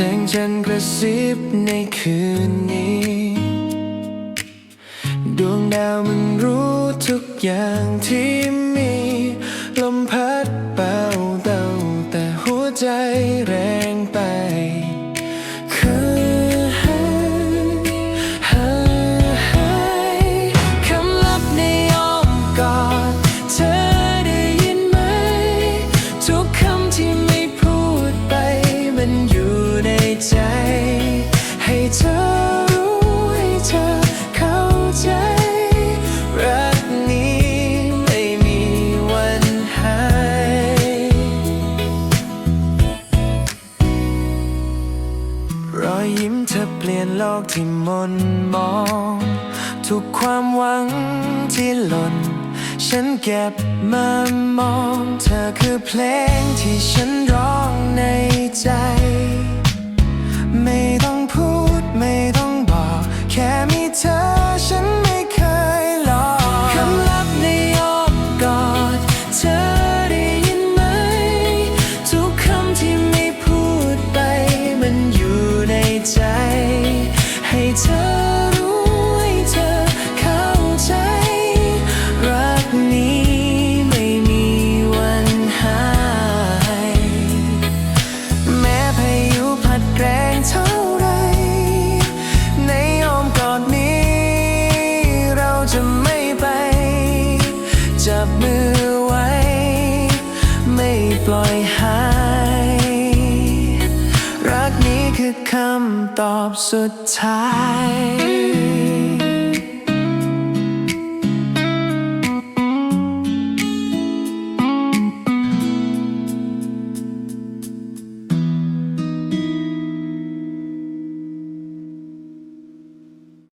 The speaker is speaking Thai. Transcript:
แสงจันทร์กระซิบในคืนนี้ ดวงดาวมันรู้ทุกอย่างที่มี ธอเปลี่ยนโลกที่มนมอง ทุกความหวังที่หล่น ฉันเก็บมามอง เธอคือเพลงที่ฉันร้องในใจ มือไว้ ไม่ปล่อยหาย รักนี้คือคำตอบสุดท้าย